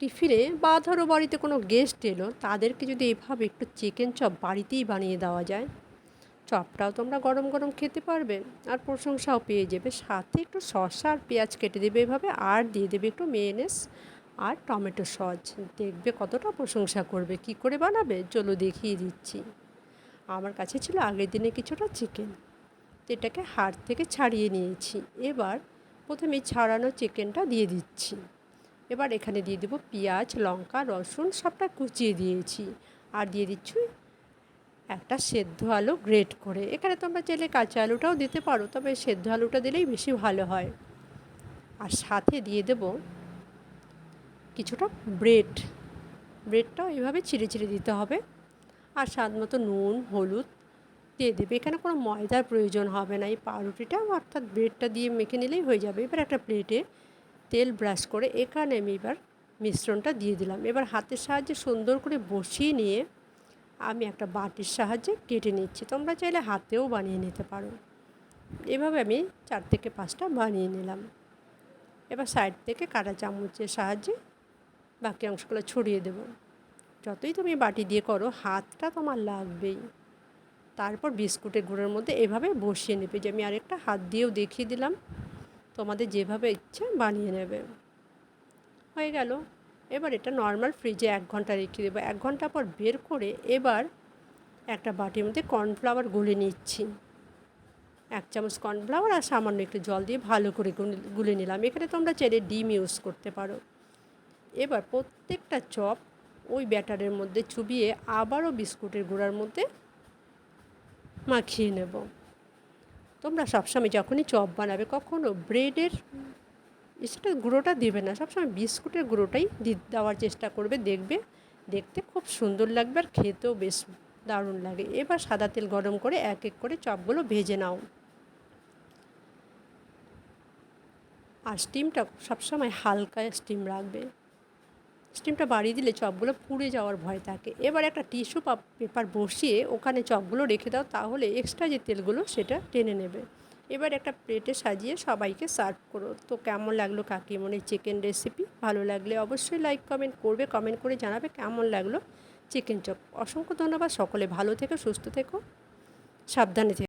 টিফিনে বা ধরো বাড়িতে কোনো গেস্ট এলো, তাদেরকে যদি এভাবে একটু চিকেন চপ বাড়িতেই বানিয়ে দেওয়া যায়, চপটাও তোমরা গরম গরম খেতে পারবে। আর প্রশংসাও পেয়ে যাবে। সাথে একটু শসা আর পেঁয়াজ কেটে দেবে এভাবে, আর দিয়ে দেবে একটু মেয়োনেজ আর টমেটো সস। দেখবে কতটা প্রশংসা করবে। কি করে বানাবে? চলো দেখিয়ে দিচ্ছি। আমার কাছে ছিল আগের দিনে কিছুটা চিকেন এটাকে হাড় থেকে ছাড়িয়ে নিয়েছি। এবার প্রথমে ছাড়ানো চিকেনটা দিয়ে দিচ্ছি। এবার এখানে দিয়ে দেবো পেঁয়াজ, লঙ্কা, রসুন, সবটা কুচিয়ে দিয়েছি। আর দিয়ে দিচ্ছি একটা সেদ্ধ আলু গ্রেট করে। এখানে তোমরা চাইলে কাঁচা আলুটাও দিতে পারো, তবে সেদ্ধ আলুটা দিলেই বেশি ভালো হয়। আর সাথে দিয়ে দেব কিছুটা ব্রেড। ব্রেডটাও এইভাবে ছিঁড়ে ছিঁড়ে দিতে হবে। আর স্বাদ মতো নুন, হলুদ দিয়ে দেবে। এখানে কোনো ময়দার প্রয়োজন হবে না। এই পাউরুটিটা অর্থাৎ ব্রেডটা দিয়ে মেখে নিলেই হয়ে যাবে। এবার একটা প্লেটে তেল ব্রাশ করে এখানে আমি এবার মিশ্রণটা দিয়ে দিলাম। এবার হাতের সাহায্যে সুন্দর করে বসিয়ে নিয়ে আমি একটা বাটির সাহায্যে কেটে নিচ্ছি। তোমরা চাইলে হাতেও বানিয়ে নিতে পারো। এভাবে আমি চার থেকে পাঁচটা বানিয়ে নিলাম। এবার সাইড থেকে কাটা চামচের সাহায্যে বাকি অংশগুলো ছড়িয়ে দেবো। যতই তুমি বাটি দিয়ে করো, হাতটা তোমার লাগবেই। তারপর বিস্কুটের গুঁড়োর মধ্যে এভাবে বসিয়ে নেবে যে আমি আরেকটা হাত দিয়েও দেখিয়ে দিলাম। তোমাদের যেভাবে ইচ্ছে বানিয়ে নেবে। হয়ে গেল। এবার এটা নর্মাল ফ্রিজে এক ঘণ্টা রেখে দেবো। এক ঘণ্টা পর বের করে এবার একটা বাটির মধ্যে কর্নফ্লাওয়ার গুলে নিচ্ছি। এক চামচ কর্নফ্লাওয়ার আর সামান্য একটু জল দিয়ে ভালো করে গুলে নিলাম। এখানে তোমরা চাইলে ডিম ইউজ করতে পারো। এবার প্রত্যেকটা চপ ওই ব্যাটারের মধ্যে চুবিয়ে আবারও বিস্কুটের গুঁড়ার মধ্যে মাখিয়ে নেব। তোমরা সবসময় যখনই চপ বানাবে কখনও ব্রেডের সেটা গুঁড়োটা দেবে না, সবসময় বিস্কুটের গুঁড়োটাই দেওয়ার চেষ্টা করবে, দেখবে, দেখতে খুব সুন্দর লাগবে আর খেতেও বেশ দারুণ লাগে। এবার সাদা তেল গরম করে এক এক করে চপগুলো ভেজে নাও। আর স্টিমটা সবসময় হালকা স্টিম রাখবে। স্টিমটা বাড়িয়ে দিলে চপগুলো পুড়ে যাওয়ার ভয় থাকে। এবার একটা টিস্যু পেপার বসিয়ে ওখানে চপগুলো রেখে দাও, তাহলে এক্সট্রা যে তেলগুলো সেটা টেনে নেবে। এবার একটা প্লেটে সাজিয়ে সবাইকে সার্ভ করো। তো কেমন লাগল কাকিমনের চিকেন রেসিপি ভালো লাগলে অবশ্যই লাইক কমেন্ট করবে কমেন্ট করে জানাবে কেমন লাগল চিকেন চপ। অসংখ্য ধন্যবাদ, সকলে ভালো থেকো, সুস্থ থেকো, সাবধানে থেকো।